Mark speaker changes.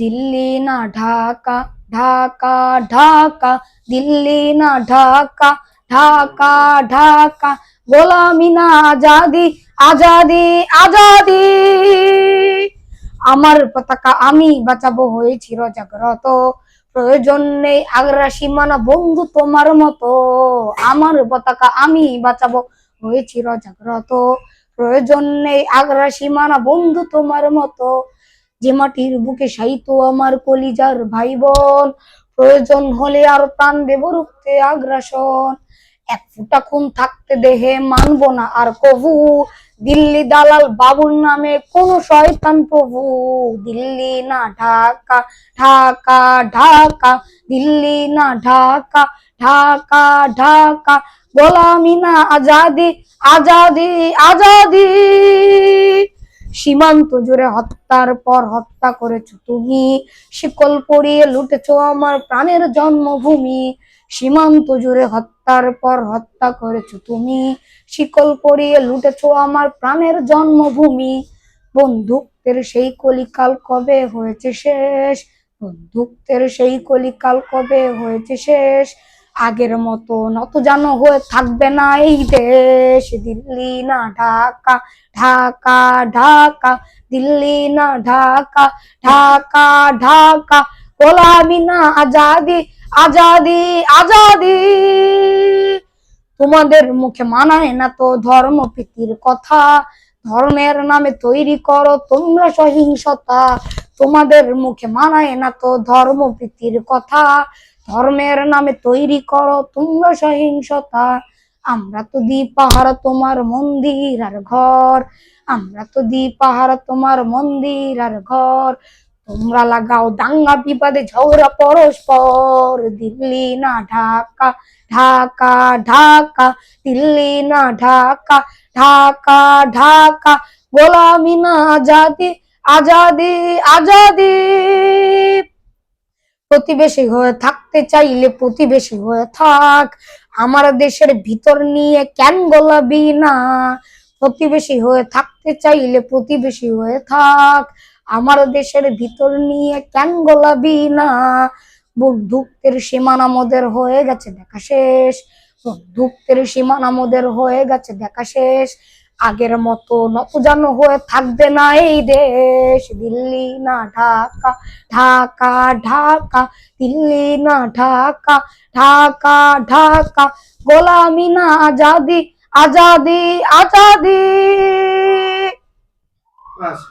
Speaker 1: দিল্লি না ঢাকা ঢাকা ঢাকা দিল্লি না ঢাকা ঢাকা ঢাকা গোলামি না আজাদি আজাদি আজাদি আমার পতাকা আমি বাঁচাবো হয়েছি জাগ্রত প্রয়োজন নেই আগ্রা সীমানা, বন্ধু তোমার মতো। আমার পতাকা আমি বাঁচাবো হয়েছি জাগ্রত প্রয়োজন নেই আগ্রা সীমানা, বন্ধু তোমার মতো। যে মাটির বুকে সাইতো আমার কলিজার ভাই বোন প্রয়োজন হলে আর প্রাণ দেব রুখতে আগ্রাসন। এক ফুটা খুন থাকতে দেহে মানব না, আর কবু দিল্লি দালাল বাবুর নামে কোন শয়তান প্রভু। দিল্লি না ঢাকা ঢাকা ঢাকা, দিল্লি না ঢাকা ঢাকা ঢাকা। গোলামি না আজাদি আজাদি আজাদি। সীমান্ত জুড়ে হত্যার পর হত্যা করেছ তুমি। শিকল পড়িয়ে লুটেছো আমার প্রাণের জন্মভূমি। সীমান্ত জুড়ে হত্যার পর হত্যা করেছ তুমি। শিকল পড়িয়ে লুটেছো আমার প্রাণের জন্মভূমি। বন্ধুত্বের সেই কলিকাল কবে হয়েছে শেষ? বন্ধুত্বের সেই কলিকাল কবে হয়েছে শেষ? আগের মতো নত জানো হয়ে থাকবে না এই দেশ। দিল্লি না ঢাকা ঢাকা ঢাকা। দিল্লি না ঢাকা ঢাকা ঢাকা। গোলামি না আজাদি আজাদি আজাদি। তোমাদের মুখে মানায় না তো ধর্ম প্রীতির কথা। ধর্মের নামে তৈরি করো তোমরা সহিংসতা। তোমাদের মুখে মানায় না তো ধর্ম প্রীতির কথা। ধর্মের নামে তৈরি করো তোমরা সহিংসতা। আমরা তো দি পাহারা তোমার মন্দির আর ঘর। আমরা তো দি পাহারা তোমার মন্দির আর ঘর। তোমরা লাগাও দাঙ্গা বিবাদে ঝগড়া পরস্পর। দিল্লি না ঢাকা ঢাকা ঢাকা। দিল্লি না ঢাকা ঢাকা ঢাকা। গোলামি না আজাদি আজাদি আজাদি। প্রতিবেশী হয়ে থাকতে চাইলে প্রতিবেশী হয়ে থাক। আমার দেশের ভিতর নিয়ে কেন গোলাবি না? প্রতিবেশী হয়ে থাকতে চাইলে প্রতিবেশী হয়ে থাক। আমার দেশের ভিতর নিয়ে কেন গোলাবি না? বন্ধুত্বের সীমানা মোদের হয়ে গেছে দেখা শেষ। বন্ধুত্বের সীমানা মোদের হয়ে গেছে দেখা শেষ। আগের মতো নতজান হয়ে থাকবে না এই দেশ। দিল্লি না ঢাকা ঢাকা ঢাকা। দিল্লি না ঢাকা ঢাকা ঢাকা। গোলামি না আজাদি আজাদি আজাদি।